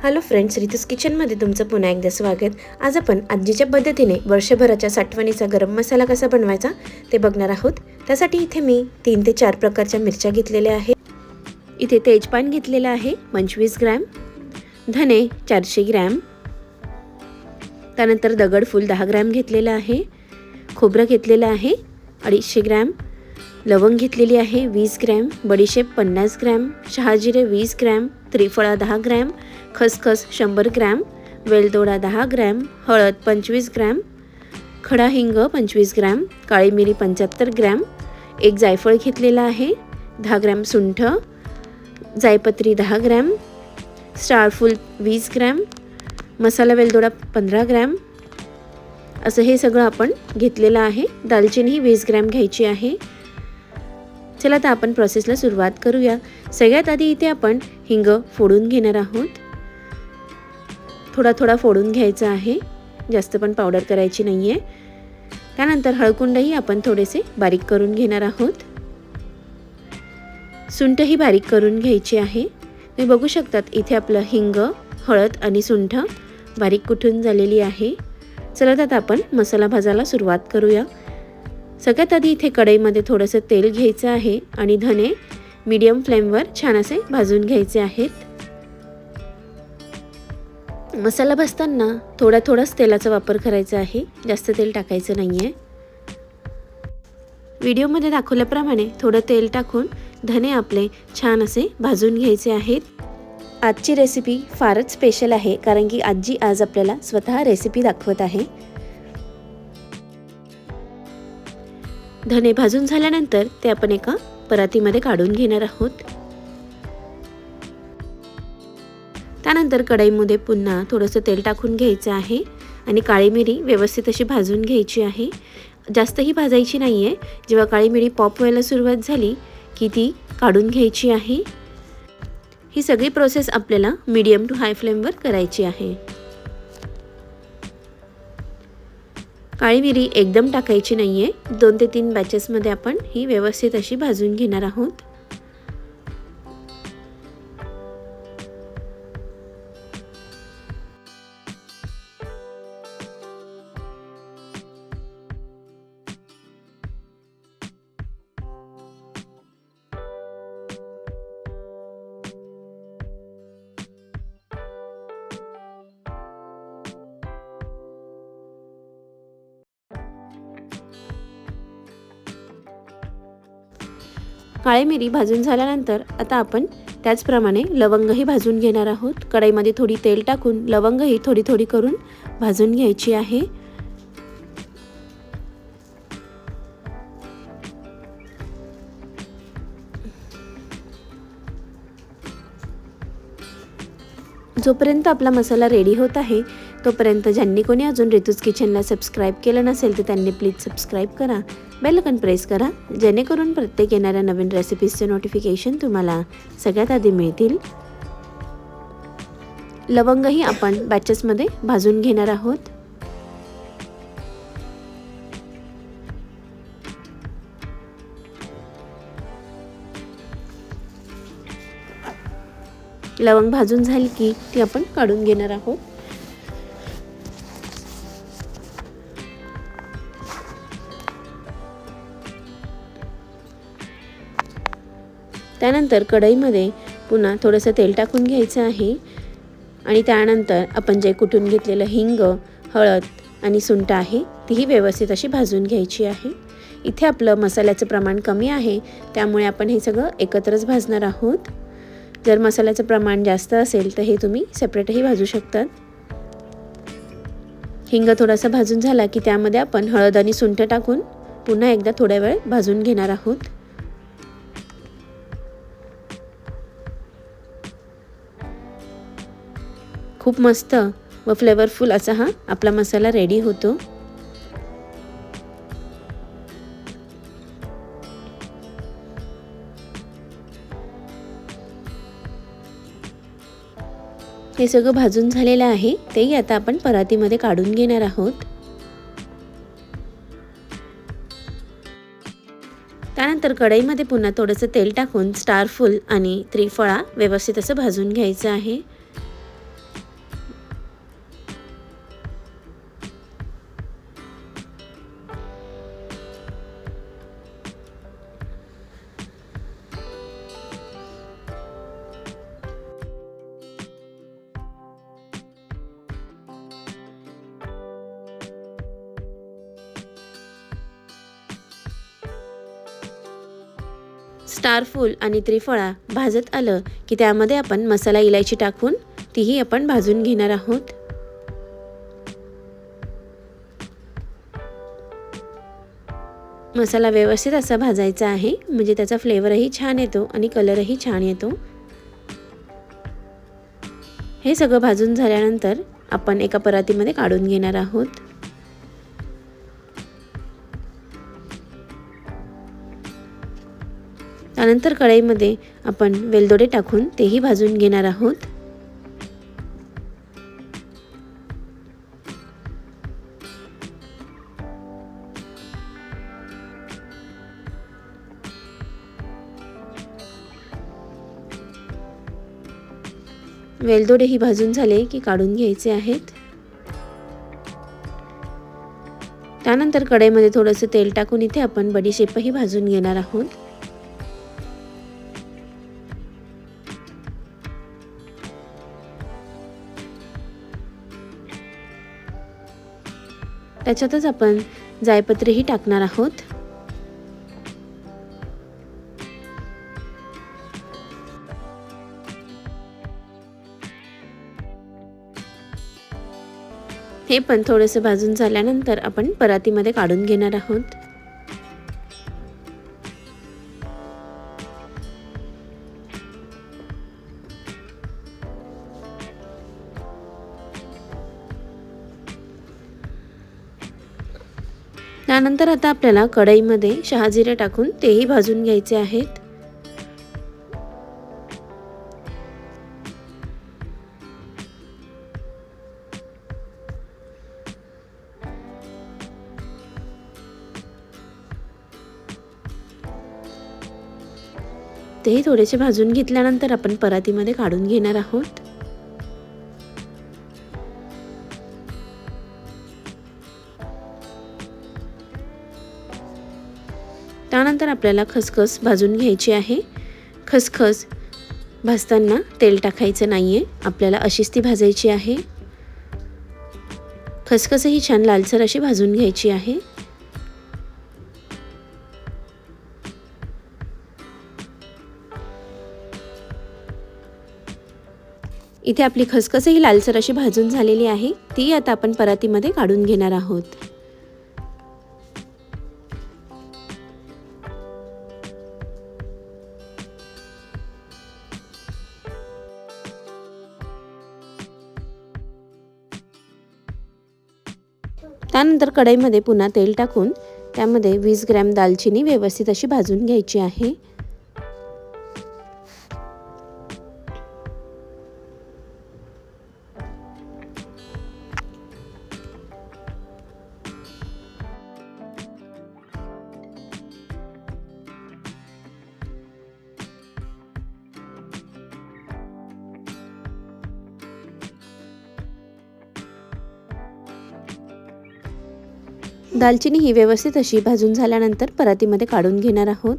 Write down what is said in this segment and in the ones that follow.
Hello friends रितूस किचनमध्ये तुमचं पुन्हा एकदा स्वागत. आज आपण आजीच्या पद्धतीने वर्षभराच्या साठवणीचा गरम मसाला कसा बनवायचा ते बघणार आहोत. त्यासाठी इथे मी तीन ते चार प्रकारच्या मिरच्या घेतलेल्या आहेत. इथे तेजपान घेतलेलं आहे पंचवीस ग्रॅम. धने चारशे ग्रॅम. त्यानंतर दगडफूल दहा ग्रॅम घेतलेलं आहे. खोबरं घेतलेलं आहे अडीचशे ग्रॅम. लवंग घेतलेली आहे वीस ग्रॅम बडीशेप पन्नास ग्रॅम शहाजिरे वीस ग्रॅम त्रिफळा दहा ग्रॅम खसखस शंभर ग्रॅम वेलदोडा दहा ग्रॅम हळद पंचवीस ग्रॅम खडा हिंग पंचवीस ग्रॅम काळी मिरी पंच्याहत्तर ग्रॅम एक जायफळ घेतलेला आहे दहा ग्रॅम सुंठ जायपत्री दहा ग्रॅम स्टारफूल वीस ग्रॅम मसाला वेलदोडा पंधरा ग्रॅम असं हे सगळं आपण घेतलेलं आहे. दालचिनी ही वीस ग्रॅम घ्यायची आहे. चला आता आपण प्रोसेसला सुरुवात करूया. सगळ्यात आधी इथे आपण हिंग फोडून घेणार आहोत. थोडा थोडा फोडून घ्यायचा आहे. जास्त पण पावडर करायची नाही आहे त्यानंतर हळकुंडही आपण थोडेसे बारीक करून घेणार आहोत. सुंठही बारीक करून घ्यायची आहे. तुम्ही बघू शकतात इथे आपलं हिंग हळद आणि सुंठ बारीक कुठून झालेली आहे. चला आता आपण मसाला भाजायला सुरुवात करूया. सगळ्यात आधी इथे कढईमध्ये थोडंसं तेल घ्यायचं आहे आणि धने मीडियम फ्लेमवर छान असे भाजून घ्यायचे आहेत. मसाला भाजताना थोडा थोडाच तेलाचा वापर करायचा आहे. जास्त तेल टाकायचं नाही आहे व्हिडिओमध्ये दाखवल्याप्रमाणे थोडं तेल टाकून धने आपले छान असे भाजून घ्यायचे आहेत. आजची रेसिपी फारच स्पेशल आहे कारण की आजी आज आपल्याला स्वतः रेसिपी दाखवत आहे. धने भाजून झाल्यानंतर ते आपण एका परातीमध्ये काढून घेणार आहोत. त्यानंतर कढईमध्ये पुन्हा थोडंसं तेल टाकून घ्यायचं आहे आणि काळी मिरी व्यवस्थित अशी भाजून घ्यायची आहे. जास्तही भाजायची नाही आहे जेव्हा काळी मिरी पॉप व्हायला सुरुवात झाली की ती काढून घ्यायची आहे. ही सगळी प्रोसेस आपल्याला मीडियम टू हाय फ्लेमवर करायची आहे. काळी मिरी एकदम टाकायची नाही आहे दोन ते तीन बॅचेसमध्ये आपण ही व्यवस्थित अशी भाजून घेणार आहोत. काळी मिरी भाजून झाल्यानंतर आता आपण त्याचप्रमाणे लवंगही भाजून घेणार आहोत. कढईमध्ये थोडी तेल टाकून लवंगही थोडी थोडी करून भाजून घ्यायची आहे. जोपर्यंत आपला मसाला रेडी होत आहे तोपर्यंत ज्यांनी कोणी अजून रितूज किचनला सबस्क्राईब केलं नसेल तर त्यांनी प्लीज सबस्क्राईब करा. बेलकन प्रेस करा जेणेकरून प्रत्येक येणाऱ्या नवीन रेसिपीजचे नोटिफिकेशन तुम्हाला सगळ्यात आधी मिळतील. लवंगही आपण बॅचेसमध्ये भाजून घेणार आहोत. लवंग भाजून झाली की ती आपण काढून घेणार आहोत. त्यानंतर कढईमध्ये पुन्हा थोडंसं तेल टाकून घ्यायचं आहे. आणि त्यानंतर आपण जे कुटून घेतलेलं हिंग हळद आणि सुंठ आहे तीही व्यवस्थित अशी भाजून घ्यायची आहे. इथे आपलं मसाल्याचं प्रमाण कमी आहे त्यामुळे आपण हे सगळं एकत्रच भाजणार आहोत. जर मसाल्याचं प्रमाण जास्त असेल तर हे तुम्ही सेपरेटही भाजू शकतात. हिंग थोडासा भाजून झाला की त्यामध्ये आपण हळद आणि सुंठ टाकून पुन्हा एकदा थोड्या वेळ भाजून घेणार आहोत. खूप मस्त व फ्लेवरफुल असा हा आपला मसाला रेडी होतो. हे सगळं भाजून झालेलं आहे. तेही आता आपण परातीमध्ये काढून घेणार आहोत. त्यानंतर कढईमध्ये पुन्हा थोडंसं तेल टाकून स्टारफुल आणि त्रिफळा व्यवस्थित असं भाजून घ्यायचं आहे. स्टारफूल आणि त्रिफळा भाजत आलं की त्यामध्ये आपण मसाला इलायची टाकून तीही आपण भाजून घेणार आहोत. मसाला व्यवस्थित असा भाजायचा आहे म्हणजे त्याचा फ्लेवरही छान येतो आणि कलरही छान येतो. हे सगळं भाजून झाल्यानंतर आपण एका परातीमध्ये काढून घेणार आहोत. त्यानंतर कढईमध्ये आपण वेलदोडे टाकून तेही भाजून घेणार आहोत. वेलदोडे ही भाजून झाले की काढून घ्यायचे आहेत. त्यानंतर कढईमध्ये थोडंसं तेल टाकून इथे आपण बडीशेपही भाजून घेणार आहोत. त्याच्यातच आपण जायपत्रीही टाकणार आहोत. हे पण थोडंसं भाजून झाल्यानंतर आपण परातीमध्ये काढून घेणार आहोत. त्यानंतर आता आपल्याला कढईमध्ये शहाजिरे टाकून तेही भाजून घ्यायचे आहेत. तेही थोडेसे भाजून घेतल्यानंतर आपण परातीमध्ये काढून घेणार आहोत. आपल्याला खसखस भाजून घ्यायची आहे. खसखस भाजताना तेल टाकायचं नाही आहे आपल्याला अशीच ती भाजायची आहे. खसखसही छान लालसर अशी भाजून घ्यायची आहे. इथे आपली खसखसही लालसर अशी भाजून झालेली आहे. ती आता आपण परातीमध्ये काढून घेणार आहोत. त्यानंतर कढईमध्ये पुन्हा तेल टाकून त्यामध्ये वीस ग्रॅम दालचिनी व्यवस्थित अशी भाजून घ्यायची आहे. दालचिनी ही व्यवस्थित अशी भाजून झाल्यानंतर परातीमध्ये काढून घेणार आहोत.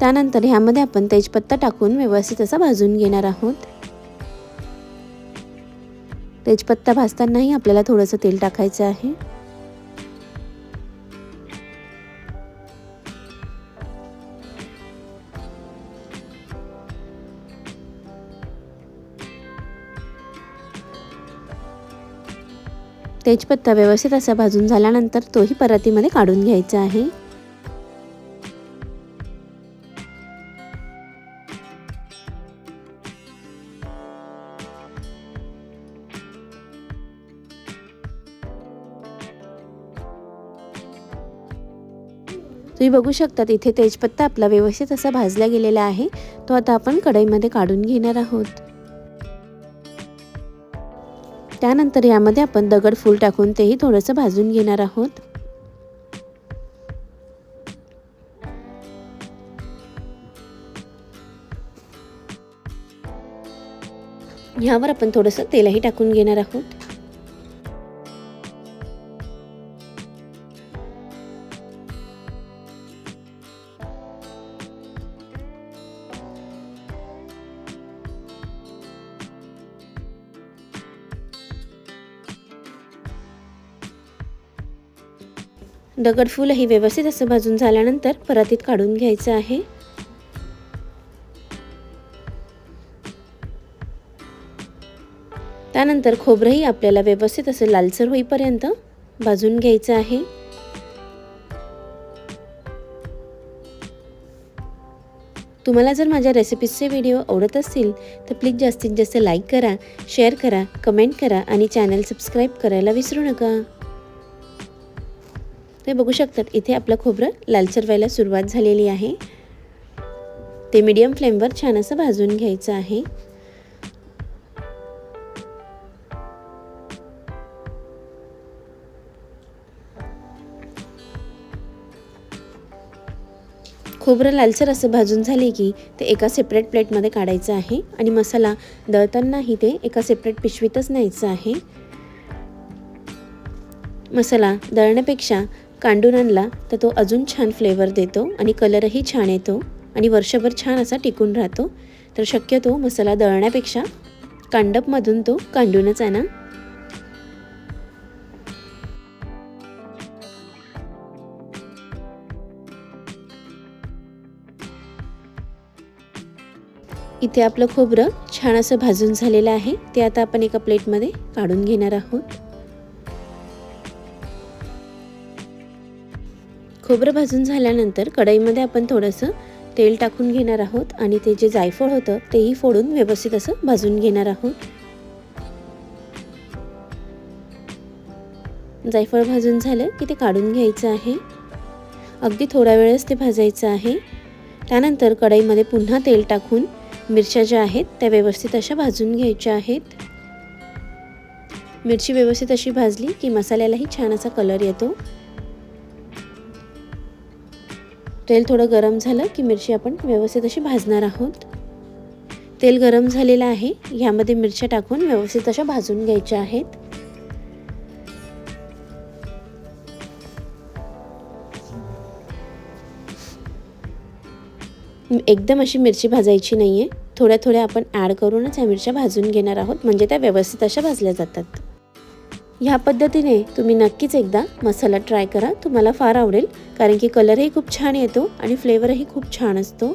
त्यानंतर ह्यामध्ये आपण तेजपत्ता टाकून व्यवस्थित असा भाजून घेणार आहोत. तेजपत्ता भाजतानाही आपल्याला थोडंसं तेल टाकायचं आहे. तेजपत्ता व्यवस्थित असा भाजून झाल्यानंतर तोही परातीमध्ये काढून घ्यायचा आहे. तुम्ही बघू शकतात इथे तेजपत्ता आपला व्यवस्थित असा भाजला गेलेला आहे. तो आता आपण कढईमध्ये काढून घेणार आहोत. त्यानंतर यामध्ये आपण दगड फूल टाकून तेही थोडंसं भाजून घेणार आहोत. ह्यावर आपण थोडंसं तेलही टाकून घेणार आहोत. दगडफूलही व्यवस्थित असं भाजून झाल्यानंतर परातीत काढून घ्यायचं आहे. त्यानंतर खोबरंही आपल्याला व्यवस्थित असं लालसर होईपर्यंत भाजून घ्यायचं आहे. तुम्हाला जर माझ्या रेसिपीजचे व्हिडिओ आवडत असतील तर प्लीज जास्तीत जास्त लाईक करा शेअर करा कमेंट करा आणि चॅनल सबस्क्राईब करायला विसरू नका. ते बघू शकतात इथे आपलं खोबरं लालसर व्हायला सुरुवात झालेली आहे. ते मीडियम फ्लेमवर छान असं भाजून घ्यायचं आहे. खोबरं लालसर असं भाजून झाले की ते एका सेपरेट प्लेटमध्ये काढायचं आहे आणि मसाला दळतानाही ते एका सेपरेट पिशवीतच न्यायचं आहे. मसाला दळण्यापेक्षा कांडून आणला तर तो अजून छान फ्लेवर देतो आणि कलरही छान येतो आणि वर्षभर छान असा टिकून राहतो. तर शक्यतो मसाला दळण्यापेक्षा कांडपमधून तो कांडूनच आणा. इथे आपलं खोबरं छान असं भाजून झालेलं आहे. ते आता आपण एका प्लेटमध्ये काढून घेणार आहोत. खोबरं भाजून झाल्यानंतर कढईमध्ये आपण थोडंसं तेल टाकून घेणार आहोत आणि ते जे जायफळ होतं तेही फोडून व्यवस्थित असं भाजून घेणार आहोत. जायफळ भाजून झालं की ते काढून घ्यायचं आहे. अगदी थोड्या वेळच ते भाजायचं आहे. त्यानंतर कढईमध्ये पुन्हा तेल टाकून मिरच्या ज्या आहेत त्या व्यवस्थित अशा भाजून घ्यायच्या आहेत. मिरची व्यवस्थित अशी भाजली की मसाल्यालाही छान असा कलर येतो. तेल थोडं गरम झालं की मिरची आपण व्यवस्थित अशी भाजणार आहोत. तेल गरम झालेलं आहे. ह्यामध्ये मिरच्या टाकून व्यवस्थित अशा भाजून घ्यायच्या आहेत. एकदम अशी मिरची भाजायची नाही आहे थोड्या थोड्या आपण ॲड करूनच ह्या मिरच्या भाजून घेणार आहोत. म्हणजे त्या व्यवस्थित अशा भाजल्या जातात. ह्या पद्धतीने तुम्ही नक्कीच एकदा मसाला ट्राय करा. तुम्हाला फार आवडेल कारण की कलरही खूप छान येतो आणि फ्लेवरही खूप छान असतो.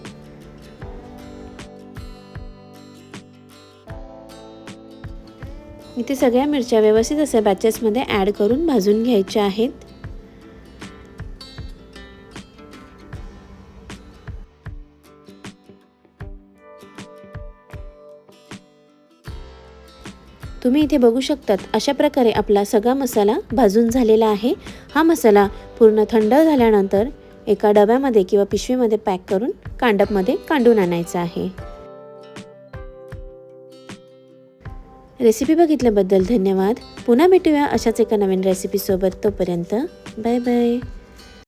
इथे सगळ्या मिरच्या व्यवस्थित अशा बॅचेसमध्ये ॲड करून भाजून घ्यायच्या आहेत. तुम्ही इथे बघू शकतात अशा प्रकारे आपला सगळा मसाला भाजून झालेला आहे. हा मसाला पूर्ण थंड झाल्यानंतर एका डब्यामध्ये किंवा पिशवीमध्ये पॅक करून कांडपमध्ये कांडून आणायचा आहे. रेसिपी बघितल्याबद्दल धन्यवाद. पुन्हा भेटूया अशाच एका नवीन रेसिपीसोबत तोपर्यंत. Bye bye.